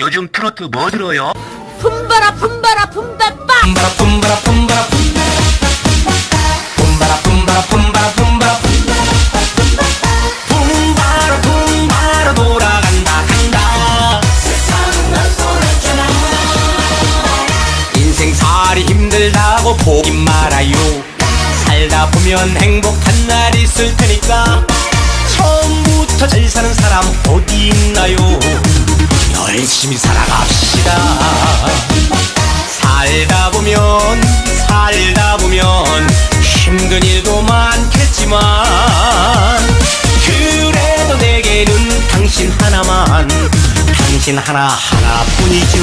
요즘 트로트 뭐 들어요? 품바라 품바라 품바빠. 뿜바라 뿜바라 뿜바라 뿜바라 뿜바라 뿜바라 뿜바라 뿜바라 뿜바라 돌아간다 간다 인생살이 힘들다고 포기 말아요. 살다 보면 행복한 날 있을 테니까 처음부터 잘 사는 사람 어디 있나요 열심히 살아갑시다. 살다 보면 살다 보면 힘든 일도 많겠지만 그래도 내게는 당신 하나만 당신 하나 하나뿐이죠